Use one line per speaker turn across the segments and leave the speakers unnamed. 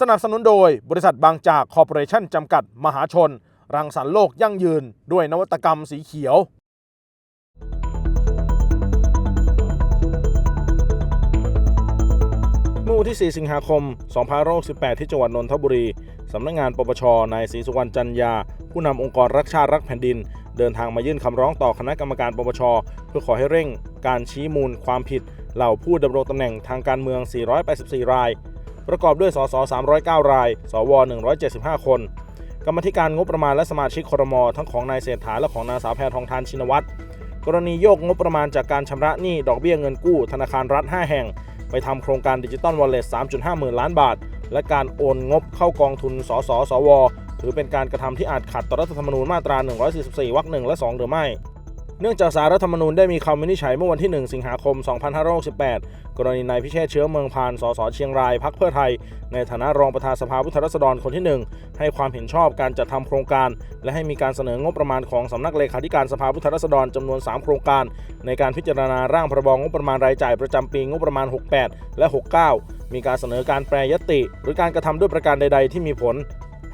สนับสนุนโดยบริษัทบางจากคอร์ปอเรชั่นจำกัดมหาชน รังสรรค์โลกยั่งยืน ด้วยนวัตกรรมสีเขียว เมื่อวันที่ 4 สิงหาคม 2568ที่จังหวัดนนทบุรี สำนักงานปปช นายศรีสุวรรณจันยา ผู้นำองค์กรรักชาติรักแผ่นดิน เดินทางมายื่นคำร้องต่อคณะกรรมการปปช เพื่อขอให้เร่ง การชี้มูลความผิดเหล่าผู้ดำรงตำแหน่งทางการเมือง 484 ราย ประกอบด้วยสส309 ราย สว 175 คน กรรมธิการงบประมาณและสมาชิกครม ทั้งของนายเศรษฐาและของนางสาวแพทองทานชินวัตร กรณีโยกงบประมาณจากการชำระหนี้ดอกเบี้ยเงินกู้ ธนาคารรัฐ 5 แห่ง ไปทำโครงการดิจิตอลวอลเล็ต3.5หมื่นล้านบาท และการโอนงบเข้ากองทุน สส สว ถือเป็นการกระทำที่อาจขัดต่อรัฐธรรมนูญมาตรา 144 วรรคหนึ่งและ 2 หรือไม่ เนื่องจากสารรัฐธรรมนูญได้มีคำวินิจฉัยเมื่อวันที่ 1 สิงหาคม 2568 กรณีนายพิเชษเชื้อเมืองพาน สสเชียงรายพักเพื่อไทย ในฐานะรองประธานสภาผู้แทนราษฎรคนที่ 1 ให้ความเห็นชอบการจัดทำโครงการ และให้มีการเสนองบประมาณของสำนักเลขาธิการสภาผู้แทนราษฎรจำนวน 3 โครงการ ในการพิจารณาร่างพรบงบประมาณรายจ่ายประจำปีงบประมาณ 68 และ 69 มีการเสนอการแปรยติ หรือการกระทำด้วยประการใด ๆ ที่มีผล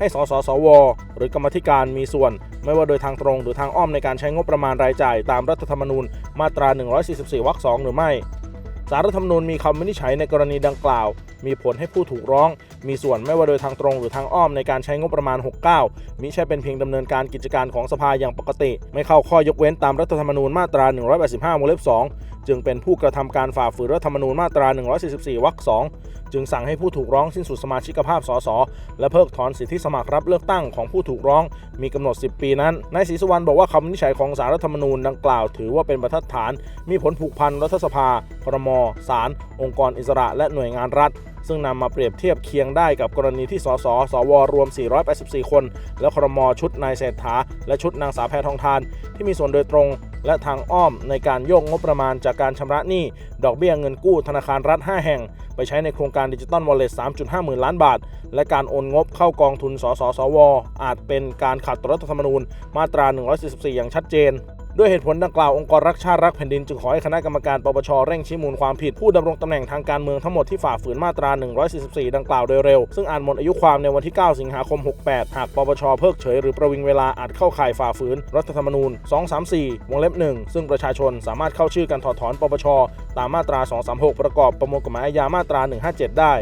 ให้สสสว หรือกรรมธิการมีส่วน ไม่ว่าโดยทางตรงหรือทางอ้อมในการใช้งบประมาณรายจ่าย ตามรัฐธรรมนูญมาตรา 144วรรค2หรือไม่สารรัฐธรรมนูญมีคำวินิจฉัยในกรณีดังกล่าว มีผลให้ผู้ถูกร้อง มีส่วนไม่ว่าโดยทางตรงหรือทางอ้อมในการใช้งบประมาณ 69 มิใช่เป็นเพียงดำเนินการกิจการของสภาอย่างปกติ ไม่เข้าข้อยกเว้นตามรัฐธรรมนูญมาตรา 185วงเล็บ2 จึงเป็นผู้กระทำการฝ่าฝืนรัฐธรรมนูญมาตรา 144 วรรค 2 จึงสั่งให้ผู้ถูกร้องสิ้นสุดสมาชิกภาพสสและเพิกถอนสิทธิสมัครรับเลือกตั้งของผู้ถูกร้องมีกำหนด 10 ปีนั้น นายศรีสุวรรณบอกว่าคำวินิจฉัยของสารรัฐธรรมนูญดังกล่าวถือว่าเป็นบรรทัดฐาน มีผลผูกพันรัฐสภาครมศาลองค์กรอิสระ และหน่วยงานรัฐ ซึ่งนำมาเปรียบเทียบเคียงได้กับกรณีที่สสสวรวม 484 คน และครมชุดนายเศรษฐาและชุดนางสาวแพทองทาน ที่มีส่วนโดยตรง และทางอ้อมในการโยกงบประมาณจากการชำระหนี้ ดอกเบี้ยเงินกู้ธนาคารรัฐ 5 แห่ง ไปใช้ในโครงการดิจิตอลวอลเล็ต 3.5 หมื่นล้านบาท และการโอนงบเข้ากองทุน สสสว อาจเป็นการขัดต่อรัฐธรรมนูญมาตรา 144 อย่างชัดเจน ด้วยเหตุผลดังกล่าวองค์กรรักชาติรักแผ่นดินจึงขอให้คณะกรรมการปปชเร่งชี้มูลความผิดผู้ดำรงตำแหน่งทางการเมืองทั้งหมดที่ฝ่าฝืนมาตรา 144 ดังกล่าวโดยเร็ว ซึ่งอาจหมดอายุความในวันที่ 9 สิงหาคม 68 หากปปชเพิกเฉยหรือประวิงเวลาอาจเข้าข่ายฝ่าฝืน รัฐธรรมนูญ 234 วงเล็บ 1 ซึ่งประชาชนสามารถเข้าชื่อการถอดถอนปปชตามมาตรา 236 ประกอบประมวลกฎหมายอาญามาตรา 157 ได้